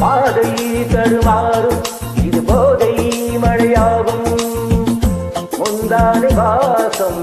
பாதை தருமாறும் இது போதை மழையாகும். முந்தானை வாசம்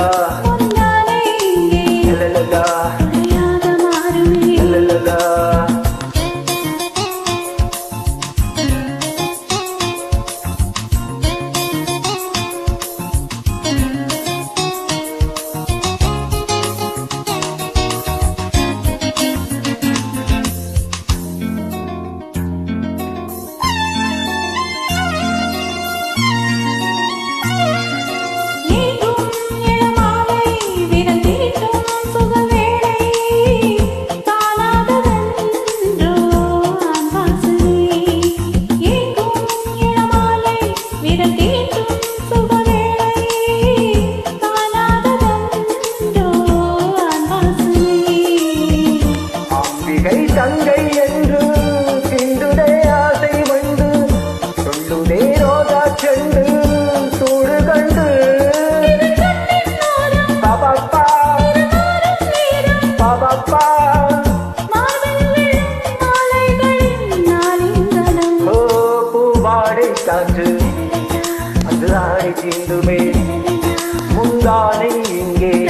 Yeah. கண்டு சூடு கண்டு பாபாப்பா. காற்று. அது முந்தானை இங்கே.